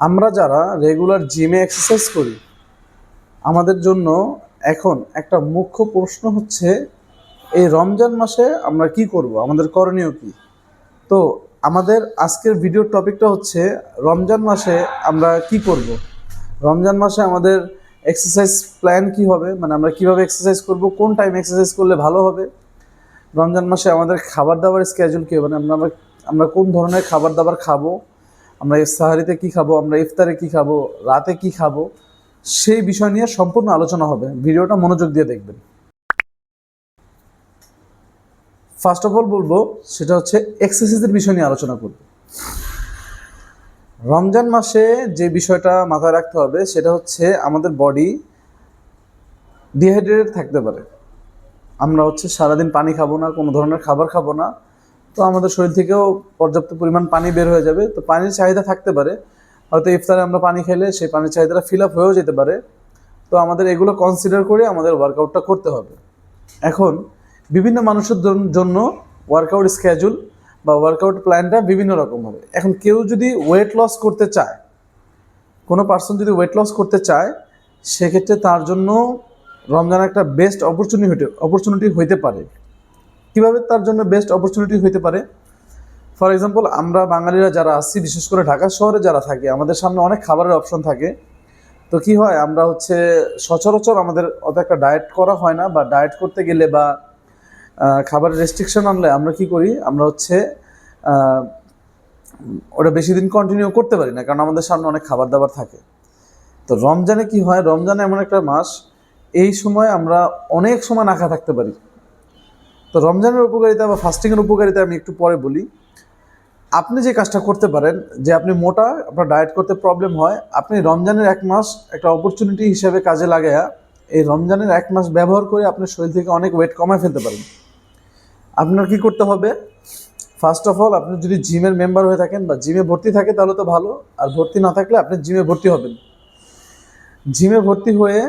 আমরা যারা রেগুলার জিমে এক্সারসাইজ করি, আমাদের জন্য এখন একটা মুখ্য প্রশ্ন হচ্ছে, এই রমজান মাসে আমরা কি করব? আমাদের করণীয় কি? তো আমাদের আজকের ভিডিওর টপিকটা হচ্ছে, রমজান মাসে আমরা কি করব? রমজান মাসে আমাদের এক্সারসাইজ প্ল্যান কি হবে? মানে আমরা কীভাবে এক্সারসাইজ করব? কোন টাইম এক্সারসাইজ করলে ভালো হবে? রমজান মাসে আমাদের খাবার দাবার স্কেজুল কী হবে? মানে আমরা আমরা কোন ধরনের খাবার দাবার খাব? আমরা সাহারিতে কি খাব, আমরা ইফতারে কি খাব, রাতে কি খাব, সেই বিষয় নিয়ে সম্পূর্ণ আলোচনা হবে। ভিডিওটা মনোযোগ দিয়ে দেখবেন। ফার্স্ট অফ অল বলব, সেটা হচ্ছে এক্সারসাইজের বিষয় নিয়ে আলোচনা করব। রমজান মাসে যে বিষয়টা মাথায় রাখতে হবে, সেটা হচ্ছে আমাদের বডি ডিহাইড্রেটেড থাকতে পারে। আমরা হচ্ছে সারাদিন পানি খাব না, কোনো ধরনের খাবার খাব না তো আমাদের শরীর থেকেও পর্যাপ্ত পরিমাণ পানি বের হয়ে যাবে। তো পানির চাহিদা থাকতে পারে। হয়তো ইফতারে আমরা পানি খেলে সেই পানির চাহিদাটা ফিল আপ হয়েও যেতে পারে। তো আমাদের এগুলো কনসিডার করে আমাদের ওয়ার্কআউটটা করতে হবে। এখন বিভিন্ন মানুষের জন- জন্য ওয়ার্কআউট স্কেজুল বা ওয়ার্কআউট প্ল্যানটা বিভিন্ন রকম হবে। এখন কেউ যদি ওয়েট লস করতে চায়, কোনো পার্সন যদি ওয়েট লস করতে চায়, সেক্ষেত্রে তার জন্য রমজান একটা বেস্ট অপরচুনিটি অপরচুনিটি হইতে পারে। কীভাবে তার জন্য বেস্ট অপরচুনিটি হইতে পারে? ফর এক্সাম্পল আমরা বাঙালিরা যারা আসছি বিশেষ করে ঢাকা শহরে যারা থাকি, আমাদের সামনে অনেক খাবারের অপশন থাকে। তো কি হয়, আমরা হচ্ছে সচরাচর আমাদের অত একটা ডায়েট করা হয় না, বা ডায়েট করতে গেলে বা খাবারের রেস্ট্রিকশন আনলে আমরা কি করি, আমরা হচ্ছে ওটা বেশি দিন কন্টিনিউ করতে পারি না, কারণ আমাদের সামনে অনেক খাবার দাবার থাকে। তো রমজানে কি হয়, রমজানে এমন একটা মাস, এই সময় আমরা অনেক সময় না খাওয়া থাকতে পারি। তো রমজানের উপকারিতা বা ফাস্টিংয়ের উপকারিতা আমি একটু পরে বলি। আপনি যে কাজটা করতে পারেন, যে আপনি মোটা, আপনার ডায়েট করতে প্রবলেম হয়, আপনি রমজানের এক মাস একটা অপরচুনিটি হিসেবে কাজে লাগায়া এই রমজানের এক মাস ব্যবহার করে আপনার শরীর থেকে অনেক ওয়েট কমায় ফেলতে পারেন। আপনার কি করতে হবে? ফার্স্ট অফ অল আপনি যদি জিমের মেম্বার হয়ে থাকেন বা জিমে ভর্তি থাকে তাহলে তো ভালো, আর ভর্তি না থাকলে আপনি জিমে ভর্তি হবেন। জিমে ভর্তি হয়ে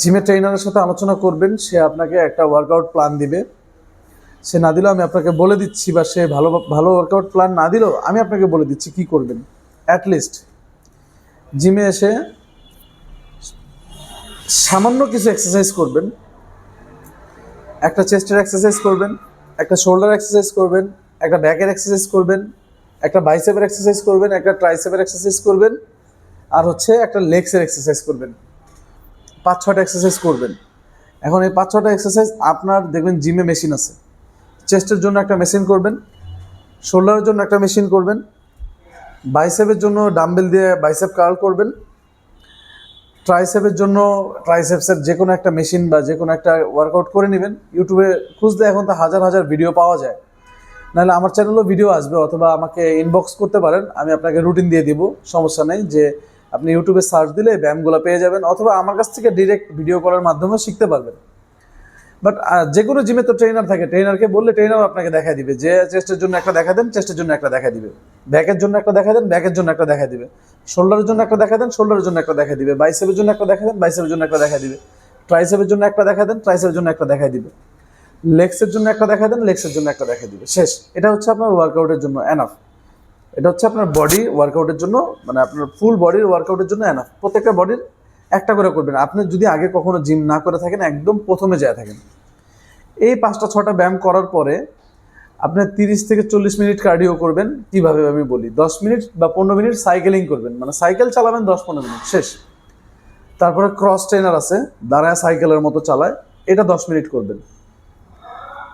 জিমে ট্রেনারের সাথে আলোচনা করবেন, সে আপনাকে একটা ওয়ার্কআউট প্ল্যান দিবে। সে না দিলেও আমি আপনাকে বলে দিচ্ছি বা সে ভালো ভালো ওয়ার্কআউট প্ল্যান না দিলেও আমি আপনাকে বলে দিচ্ছি কি করবেন। অ্যাটলিস্ট জিমে এসে সামান্য কিছু এক্সারসাইজ করবেন। একটা চেস্টের এক্সারসাইজ করবেন, একটা শোল্ডার এক্সারসাইজ করবেন, একটা ব্যাকের এক্সারসাইজ করবেন, একটা বাইসেপের এক্সারসাইজ করবেন, একটা ট্রাইসেপের এক্সারসাইজ করবেন, আর হচ্ছে একটা লেগসের এক্সারসাইজ করবেন। পাঁচ ছটা এক্সারসাইজ করবেন। এখন এই পাঁচ ছটা এক্সারসাইজ আপনার দেখবেন জিমে মেশিন আছে। চেস্টের জন্য একটা মেশিন করবেন শোল্ডারের জন্য একটা মেশিন করবেন বাইসেপের জন্য ডাম্বেল দিয়ে বাইসেপ কার্ল করবেন ট্রাইসেপের জন্য ট্রাইসেপসের যে কোনো একটা মেশিন বা যে কোনো একটা ওয়ার্কআউট করে নেবেন। ইউটিউবে খুঁজলে এখন তো হাজার হাজার ভিডিও পাওয়া যায়। নাহলে আমার চ্যানেলেও ভিডিও আসবে অথবা আমাকে ইনবক্স করতে পারেন, আমি আপনাকে রুটিন দিয়ে দিব, সমস্যা নেই যে আপনি ইউটিউবে সার্চ দিলে ব্যায়ামগুলো পেয়ে যাবেন অথবা আমার কাছ থেকে ডিরেক্ট ভিডিও করার মাধ্যমে শিখতে পারবেন বাট যে কোনো জিমে তো ট্রেনার থাকে ট্রেনারকে বললে ট্রেনার আপনাকে দেখা দিবে যে চেস্টের জন্য একটা দেখা দেন চেস্টের জন্য একটা দেখা দিবে ব্যাকের জন্য একটা দেখা দেন ব্যাকের জন্য একটা দেখা দিবে শোল্ডারের জন্য একটা দেখা দেন শোল্ডারের জন্য একটা দেখা দিবে বাইসেপের জন্য একটা দেখা দেন বাইসেপের জন্য একটা দেখা দিবে ট্রাইসেপের জন্য একটা দেখা দেন ট্রাইসেপের জন্য একটা দেখা দিবে লেগসের জন্য একটা দেখা দেন লেগসের জন্য একটা দেখা দিবে শেষ এটা হচ্ছে আপনার ওয়ার্কআউটের জন্য এনাফ এটা হচ্ছে আপনার বডি ওয়ার্কআউটের জন্য মানে আপনার ফুল বডির ওয়ার্কআউটের জন্য এনাফ প্রত্যেকটা বডির একটা করে করবেন। আপনি যদি আগে কখনো জিম না করে থাকেন, একদম প্রথমে যায় থাকেন। এই পাঁচটা, ছটা ব্যায়াম করার পরে আপনি তিরিশ থেকে চল্লিশ মিনিট কার্ডিও করবেন। কীভাবে আমি বলি? দশ মিনিট বা পনেরো মিনিট সাইকেলিং করবেন। মানে সাইকেল চালাবেন দশ পনেরো মিনিট, শেষ। তারপরে ক্রস ট্রেনার আছে, দাঁড়ায় সাইকেলের মতো চালায়। এটা দশ মিনিট করবেন।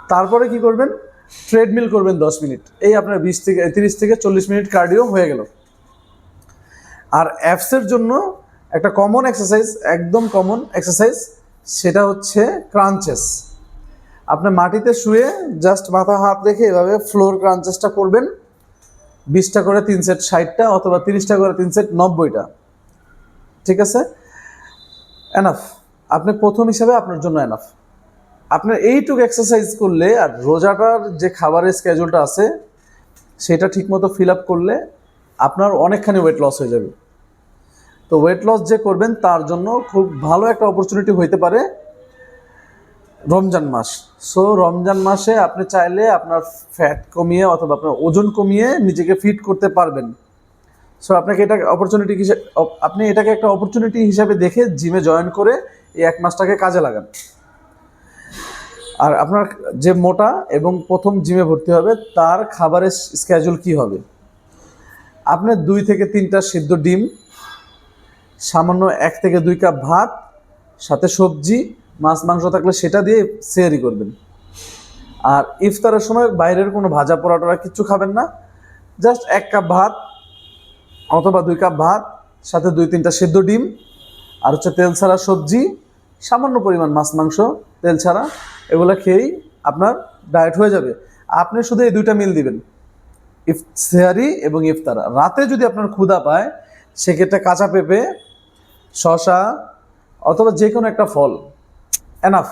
তারপরে কি করবেন? ট্রেডমিল করবেন দশ মিনিট। এই আপনার বিশ থেকে, তিরিশ থেকে চল্লিশ মিনিট কার্ডিও হয়ে গেল। আর অ্যাপসের জন্য একটা কমন এক্সারসাইজ একদম কমন এক্সারসাইজ সেটা হচ্ছে ক্রাঞ্চেস আপনি মাটিতে শুয়ে জাস্ট মাথা হাত রেখে এভাবে ফ্লোর ক্রাঞ্চেসটা করবেন। বিশটা করে তিন সেট ষাটটা অথবা তিরিশটা করে তিন সেট নব্বইটা। ঠিক আছে? এনাফ আপনি প্রথম হিসাবে আপনার জন্য এনাফ আপনার এইটুকু এক্সারসাইজ করলে আর রোজাটার যে খাবারের স্কেজুলটা আছে, সেটা ঠিকমতো ফিল আপ করলে আপনার অনেকখানি ওয়েট লস হয়ে যাবে। তো ওয়েট লস যে করবেন, তার জন্য খুব ভালো একটা অপরচুনিটি হইতে পারে রমজান মাস। সো রমজান মাসে আপনি চাইলে আপনার ফ্যাট কমিয়ে অথবা আপনার ওজন কমিয়ে নিজেকে ফিট করতে পারবেন। সো আপনাকে এটা অপরচুনিটি হিসেবে আপনি এটাকে একটা অপরচুনিটি হিসাবে দেখে জিমে জয়েন করে এই এক মাসটাকে কাজে লাগান। আর আপনার যে মোটা এবং প্রথম জিমে ভর্তি হবে, তার খাবারের স্কেজুল কি হবে? আপনার দুই থেকে তিনটা সিদ্ধ ডিম, সামান্য এক থেকে দুই কাপ ভাত, সাথে সবজি, মাছ, মাংস থাকলে সেটা দিয়ে সেয়ারি করবেন। আর ইফতারের সময় বাইরের কোনো ভাজা পোড়াটোরা কিচ্ছু খাবেন না। জাস্ট এক কাপ ভাত অথবা দুই কাপ ভাত, সাথে দুই তিনটা সেদ্ধ ডিম, আর হচ্ছে তেল ছাড়া সবজি সামান্য পরিমাণ মাছ, মাংস, তেল ছাড়া এগুলো খেয়েই আপনার ডায়েট হয়ে যাবে। আপনি শুধু এই দুইটা মিল দিবেন ইফ সেহারি এবং ইফতার। রাতে যদি আপনার ক্ষুধা পায়, সেক্ষেত্রে কাঁচা পেঁপে শশা অথবা যে কোনো একটা ফল এনাফ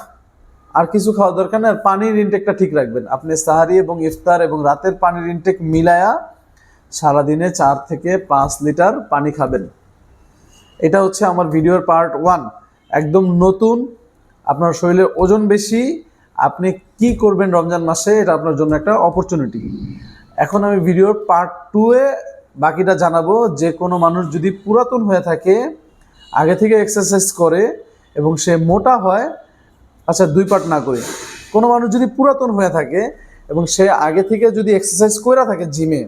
আর কিছু খাওয়া দরকার আর পানির ইনটেকটা ঠিক রাখবেন। আপনি সাহারি এবং ইফতার এবং রাতের পানির ইনটেক মিলায়া সারাদিনে চার থেকে পাঁচ লিটার পানি খাবেন। এটা হচ্ছে আমার ভিডিওর পার্ট ওয়ান একদম নতুন, আপনার শরীরের ওজন বেশি, আপনি কি করবেন রমজান মাসে, এটা আপনার জন্য একটা অপরচুনিটি এখন আমি ভিডিওর পার্ট টুয়ে বাকিটা জানাব, যে কোনো মানুষ যদি পুরাতন হয়ে থাকে, আগে থেকে এক্সারসাইজ করে এবং সে মোটা হয় আচ্ছা দুই পার্ট না করে। কোনো মানুষ যদি পুরাতন হয়ে থাকে এবং সে আগে থেকে যদি এক্সারসাইজ করে থাকে জিমে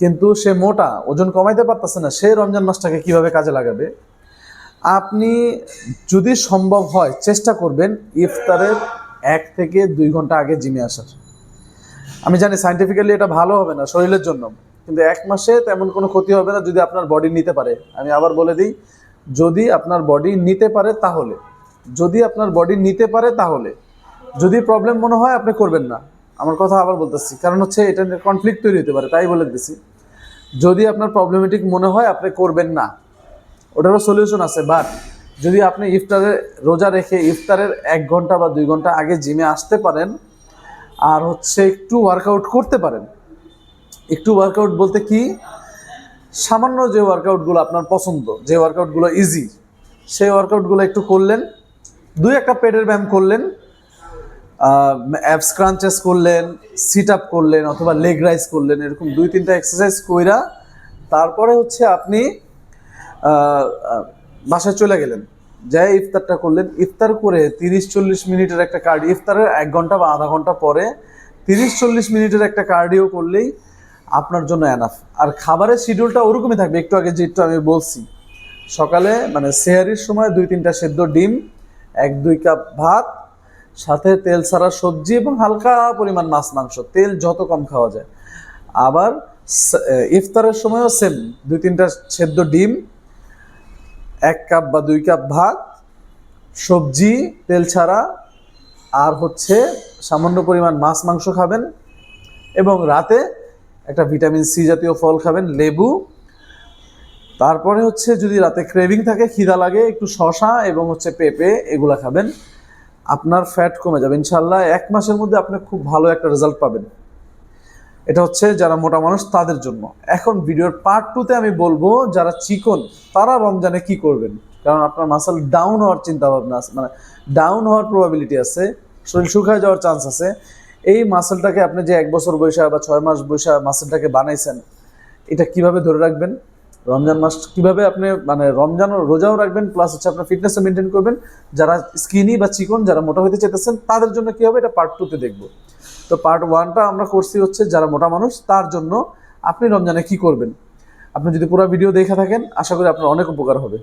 কিন্তু সে মোটা, ওজন কমাইতে পারতেছে না, সে রমজান মাসটাকে কীভাবে কাজে লাগাবে? আপনি যদি সম্ভব হয়, চেষ্টা করবেন ইফতারের এক থেকে দুই ঘণ্টা আগে জিমে আসার। আমি জানি সাইন্টিফিক্যালি এটা ভালো হবে না, শরীরের জন্য। কিন্তু এক মাসে তেমন কোনো ক্ষতি হবে না যদি আপনার বডি নিতে পারে। আমি আবার বলে দিই, যদি আপনার বডি নিতে পারে তাহলে, যদি আপনার বডি নিতে পারে তাহলে, যদি প্রবলেম মনে হয় আপনি করবেন না। আমার কথা আবার বলতেছি, কারণ হচ্ছে এটা নিয়ে কনফ্লিক্ট তৈরি হতে পারে, তাই বলে দিছি। যদি আপনার প্রবলেমেটিক মনে হয় আপনি করবেন না। ওটারও সলিউশন আছে বাট যদি আপনি ইফতারে রোজা রেখে ইফতারের এক ঘণ্টা বা দুই ঘণ্টা আগে জিমে আসতে পারেন, আর হচ্ছে একটু ওয়ার্কআউট করতে পারেন। একটু ওয়ার্কআউট বলতে কি? সামান্য যে ওয়ার্কআউটগুলো আপনার পছন্দ, যে ওয়ার্কআউটগুলো ইজি সেই ওয়ার্কআউটগুলো একটু করলেন, দুই একটা পেটের ব্যায়াম করলেন অ্যাপস ক্রাঞ্চেস করলেন সিট আপ করলেন, অথবা লেগ রাইস করলেন, এরকম দুই তিনটা এক্সারসাইজ কইরা, তারপরে হচ্ছে আপনি বাসায় চলে গেলেন। যাই ইফতারটা করলেন। ইফতার করে তিরিশ চল্লিশ মিনিটের একটা কার্ডিও, ইফতারের এক ঘণ্টা বা আধা ঘণ্টা পরে তিরিশ চল্লিশ মিনিটের একটা কার্ডিও করলেই আপনার জন্য এনাফ আর খাবারের শিডিউলটা ওরকমই থাকবে। একটু আগে যে একটু আমি বলছি, সকালে মানে সেহারির সময় দুই তিনটা সেদ্ধ ডিম, এক দুই কাপ ভাত, সাথে তেল ছাড়া সবজি এবং হালকা পরিমাণ মাছ, মাংস। তেল যত কম খাওয়া যায়। আবার ইফতারের সময়ও সেম দুই তিনটা সেদ্ধ ডিম এক কাপ বা দুই কাপ ভাত, সবজি, তেল ছাড়া, আর হচ্ছে সামান্য পরিমাণ মাছ, মাংস খাবেন এবং রাতে একটা ভিটামিন সি জাতীয় ফল খাবেন, লেবু। তারপরে হচ্ছে যদি রাতে ক্রেভিং থাকে, খিদা লাগে, একটু শশা এবং হচ্ছে পেঁপে এগুলো খাবেন। আপনার ফ্যাট কমে যাবে। ইনশাল্লাহ এক মাসের মধ্যে আপনি খুব ভালো একটা রেজাল্ট পাবেন। এটা হচ্ছে যারা মোটা মানুষ, তাদের জন্য। এখন ভিডিওর পার্ট টুতে আমি বলব, যারা চিকন, তারা রমজানে কি করবেন? কারণ আপনার মাসেল ডাউন হওয়ার চিন্তা ভাবনা আছে মানে ডাউন হওয়ার প্রবাবিলিটি আছে, শরীর শুকায় যাওয়ার চান্স আছে। এই মাসেলটাকে আপনি যে এক বছর বয়সা বা ছয় মাস বয়সা মাসেলটাকে বানাইছেন, এটা কীভাবে ধরে রাখবেন? রমজান মাস কীভাবে আপনি মানে রমজান রোজাও রাখবেন প্লাস হচ্ছে আপনার ফিটনেসও মেনটেন করবেন। যারা স্কিনি বা চিকন, যারা মোটা হতে চাইতেছেন, তাদের জন্য কি হবে? এটা পার্ট টুতে দেখব। তো পার্ট ওয়ানটা আমরা করছি হচ্ছে যারা মোটা মানুষ, তার জন্য আপনি রমজানে কি করবেন? আপনি যদি পুরো ভিডিও দেখে থাকেন, আশা করি আপনার অনেক উপকার হবে।